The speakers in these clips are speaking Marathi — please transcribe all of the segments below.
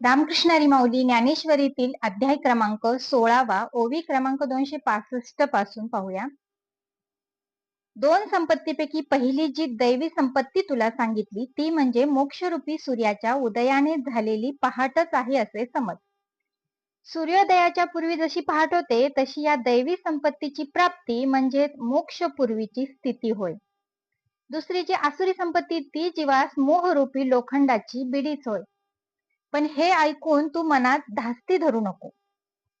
रामकृष्णारी माऊली ज्ञानेश्वरीतील अध्याय क्रमांक सोळावा ओवी क्रमांक दोनशे पासष्टपासून पाहूया. दोन संपत्तीपैकी पहिली जी दैवी संपत्ती तुला सांगितली ती म्हणजे मोक्षरूपी सूर्याच्या उदयाने झालेली पहाटच आहे असे समज. सूर्योदयाच्या पूर्वी जशी पहाट होते तशी या दैवी संपत्तीची प्राप्ती म्हणजे मोक्षपूर्वीची स्थिती होय. दुसरी जी आसुरी संपत्ती ती जीवास मोहरूपी लोखंडाची बिडीच होय. पण हे ऐकून तू मनात धास्ती धरू नको.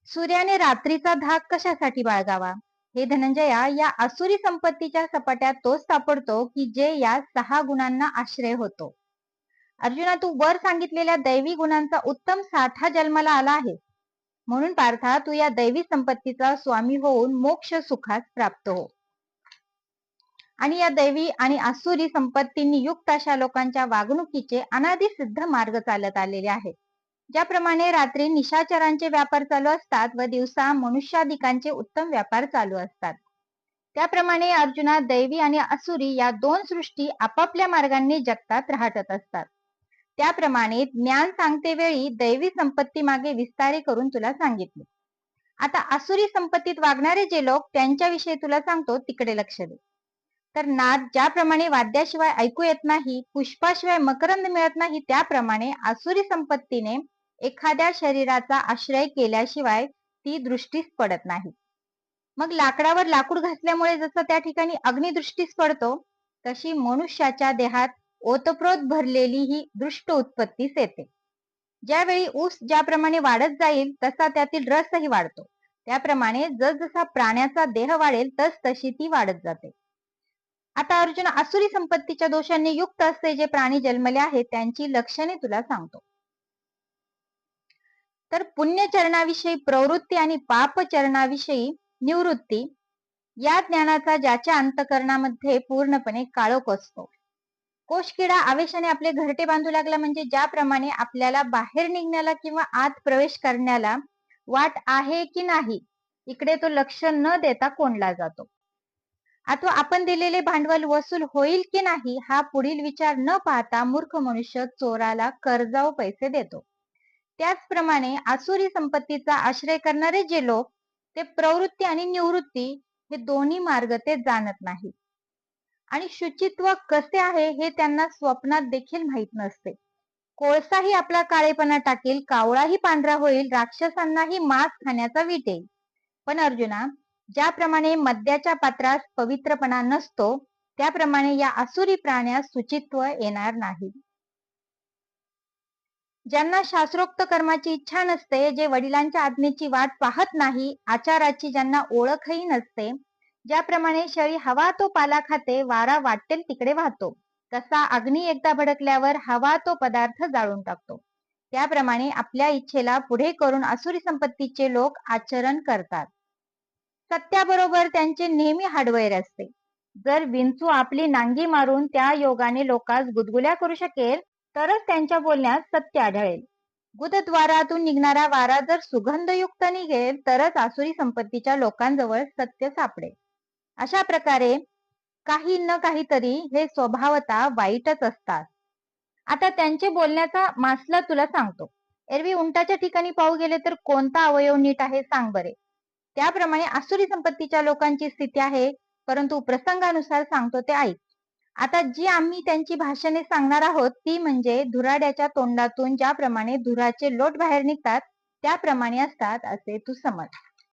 सूर्याने रात्रीचा धाक कशासाठी बाळगावा? हे धनंजया या असुरी संपत्तीच्या सपाट्यात तोच सापडतो की जे या सहा गुणांना आश्रय होतो. अर्जुना तू वर सांगितलेल्या दैवी गुणांचा उत्तम साठा जन्माला आला आहे. म्हणून पार्था तू या दैवी संपत्तीचा स्वामी होऊन मोक्ष सुखास प्राप्त हो. आणि या दैवी आणि आसुरी संपत्तींनी युक्त अशा लोकांच्या वागणुकीचे अनादी सिद्ध मार्ग चालत आलेले आहेत. ज्याप्रमाणे रात्री निशाचरांचे व्यापार चालू असतात व दिवसा मनुष्याधिकांचे उत्तम व्यापार चालू असतात. त्याप्रमाणे अर्जुना दैवी आणि असुरी या दोन सृष्टी आपापल्या मार्गांनी जगतात राहत असतात. त्याप्रमाणे ज्ञान सांगते वेळी दैवी संपत्ती मागे विस्तारे करून तुला सांगितले. आता असुरी संपत्तीत वागणारे जे लोक त्यांच्याविषयी तुला सांगतो तिकडे लक्ष दे. तर नाद ज्याप्रमाणे वाद्याशिवाय ऐकू येत नाही पुष्पाशिवाय मकरंद मिळत नाही त्याप्रमाणे आसुरी संपत्तीने एखाद्या शरीराचा आश्रय केल्याशिवाय ती दृष्टीस पडत नाही. मग लाकडावर लाकूड घासल्यामुळे जसं त्या ठिकाणी अग्निदृष्टीस पडतो तशी मनुष्याच्या देहात ओतप्रोत भरलेली ही दृष्ट उत्पत्तीस येते. ज्यावेळी ऊस ज्याप्रमाणे वाढत जाईल तसा त्यातील रसही वाढतो. त्याप्रमाणे जसजसा प्राण्याचा देह वाढेल तस तशी ती वाढत जाते. आता अर्जुन असुरी संपत्तीच्या दोषांनी युक्त असते जे प्राणी जन्मले आहेत त्यांची लक्षणे तुला सांगतो. तर पुण्यचरणाविषयी प्रवृत्ती आणि पापचरणाविषयी निवृत्ती या ज्ञानाचा ज्याच्या अंतकरणामध्ये पूर्णपणे काळोख असतो. कोशकिडा आवेशाने आपले घरटे बांधू लागला म्हणजे ज्याप्रमाणे आपल्याला बाहेर निघण्याला किंवा आत प्रवेश करण्याला वाट आहे की नाही इकडे तो लक्ष न देता कोंडला जातो. अथवा आपण दिलेले भांडवल वसूल होईल की नाही हा पुढील विचार न पाहता मूर्ख मनुष्य चोराला कर्जाऊ पैसे देतो. त्याचप्रमाणे आसुरी संपत्तीचा आश्रय करणारे जे लोक ते प्रवृत्ती आणि निवृत्ती हे दोन्ही मार्ग ते जाणत नाही आणि शुचित्व कसे आहे हे त्यांना स्वप्नात देखील माहीत नसते. कोळसाही आपला काळेपणा टाकेल कावळाही पांढरा होईल राक्षसांनाही मांस खाण्याचा वीट येईल. पण अर्जुना ज्याप्रमाणे मद्याच्या पात्रात पवित्रपणा नसतो त्याप्रमाणे या असुरी प्राण्यास सुचित्व येणार नाही. ज्यांना शास्त्रोक्त कर्माची इच्छा नसते जे वडिलांच्या आज्ञेची वाट पाहत नाही आचाराची ज्यांना ओळखही नसते ज्याप्रमाणे शरी हवा तो पाला खाते वारा वाटेल तिकडे वाहतो. तसा अग्नी एकदा भडकल्यावर हवा तो पदार्थ जाळून टाकतो. त्याप्रमाणे आपल्या इच्छेला पुढे करून असुरी संपत्तीचे लोक आचरण करतात. सत्याबरोबर त्यांचे नेहमी हाडवैर असते. जर विंचू आपली नांगी मारून त्या योगाने लोकांस गुदगुल्या करू शकेल तरच त्यांच्या बोलण्यात सत्य आढळेल. गुदद्वारातून निघणारा वारा जर सुगंधयुक्त निघेल तरच आसुरी संपत्तीच्या लोकांजवळ सत्य सापडेल. अशा प्रकारे काही न काहीतरी हे स्वभावता वाईटच असतात. आता त्यांचे बोलण्याचा मासला तुला सांगतो. एरवी उंटाच्या ठिकाणी पाहू गेले तर कोणता अवयव नीट आहे सांग बरे. त्याप्रमाणे आसुरी संपत्तीच्या लोकांची स्थिती आहे परंतु प्रसंगानुसार सांगतो ते ऐक आता जी आम्ही त्यांची भाषणे सांगणार आहोत ती म्हणजे धुराड्याच्या तोंडातून ज्याप्रमाणे धुराचे लोट बाहेर निघतात त्याप्रमाणे असतात असे तू समज.